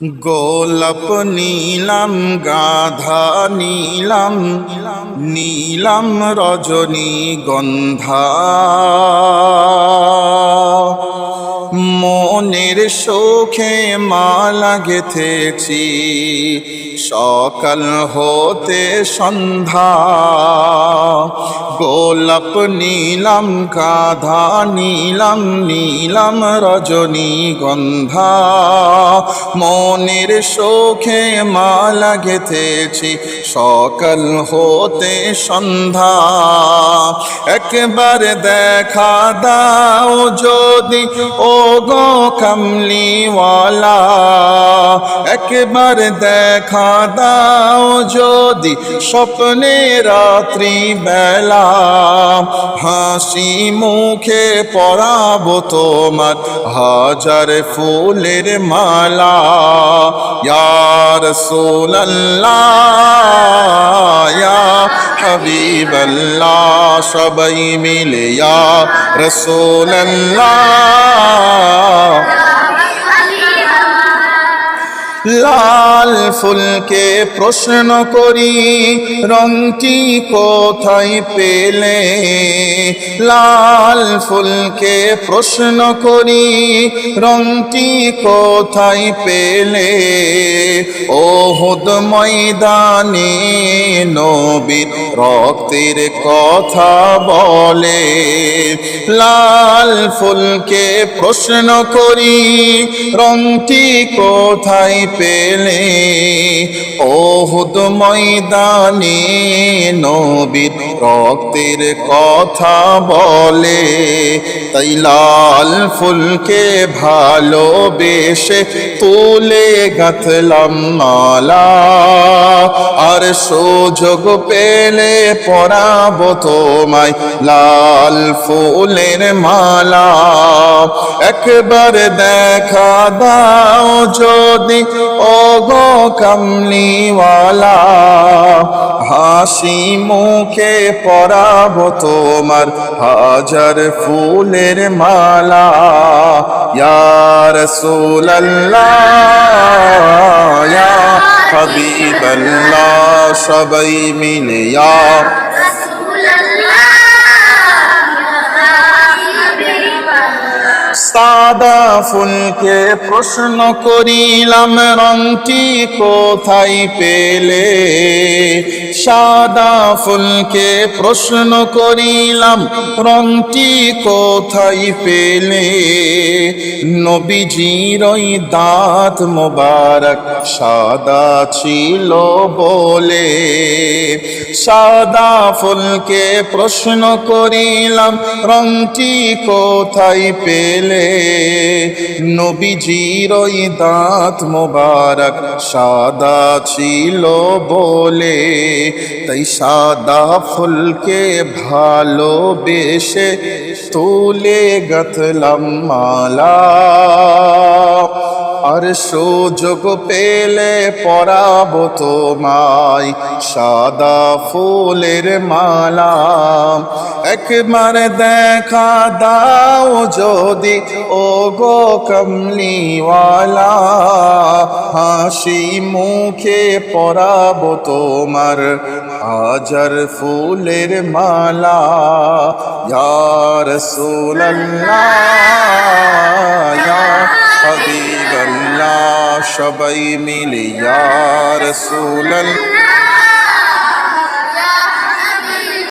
গোলাপ নীলাম গাধা নীলাম নীলাম রজনী গন্ধা। মনের শোকে মালা গেথেছি সকাল হতে সন্ধ্যা, গোলাপ নীলাম, গাধা নীলাম নীলাম রজনী গন্ধা। মনের শোকে মালা গেথেছি সকাল হতে সন্ধ্যা। একবার দেখা দাও যদি ও গো কামলিওয়ালা। একবার দেখা দাও যদি, স্বপ্নে রাত্রি বেলা। হাসি মুখে পরাবো তোমার হাজার ফুলের মালা। ইয়ার সোল্লাহ হাবিবাল্লাহ সবাই মিলে ইয়া রসোল্লাহ লাল ফুলকে প্রশ্ন করি, রংটি কোথায় পেলে? লাল ফুলকে প্রশ্ন করি, রংটি কোথায় পেলে? ওহুদ ময়দানে নবীর রক্তের কথা বলে। লাল ফুলকে প্রশ্ন করি, রংটি কোথায় পেলে? ওহুদ ময়দানে নবীর রক্তের কথা বলে তাই লাল ফুলকে ভালোবেসে তুলে গাঁথলাম মালা। সুযোগ পেলে পরাব তোমায় লাল ফুলের মালা। একবার দেখা দাও যদি ও গো কামলিওয়ালা। হাসি মুখে পরাব তোমার হাজার ফুলের মালা। ইয়ার সুল্লাহ ইয়া হাবিবাল্লাহ সবাই মিলে ইয়া সাদা ফুলকে প্রশ্ন করিলাম, রংটি কোথায় পেলে? সাদা ফুলকে প্রশ্ন করিলাম, রংটি কোথায় পেলে? নবীজির ওই দাঁত মোবারক সাদা ছিল বলে। সাদা ফুলকে প্রশ্ন করিলাম, রংটি কোথায় পেলে? নবীজির ওই দাঁত মোবারক সাদা ছিল বলে। তাই সাদা ফুলকে ভালোবেসে তুলে গতলাম মালা। সুযোগ পেলে পরাব তোমায়। সাদা ফুলের মালা, একবার দেখা দাও যদি ও গো কমলিওয়ালা। হাসি মুখে পরাব তোমার হাজার ফুলের মালা। ইয়ার সোল্লাহ হাবিবাল্লাহ। সবাই মিলে ইয়া রাসূলুল্লাহ।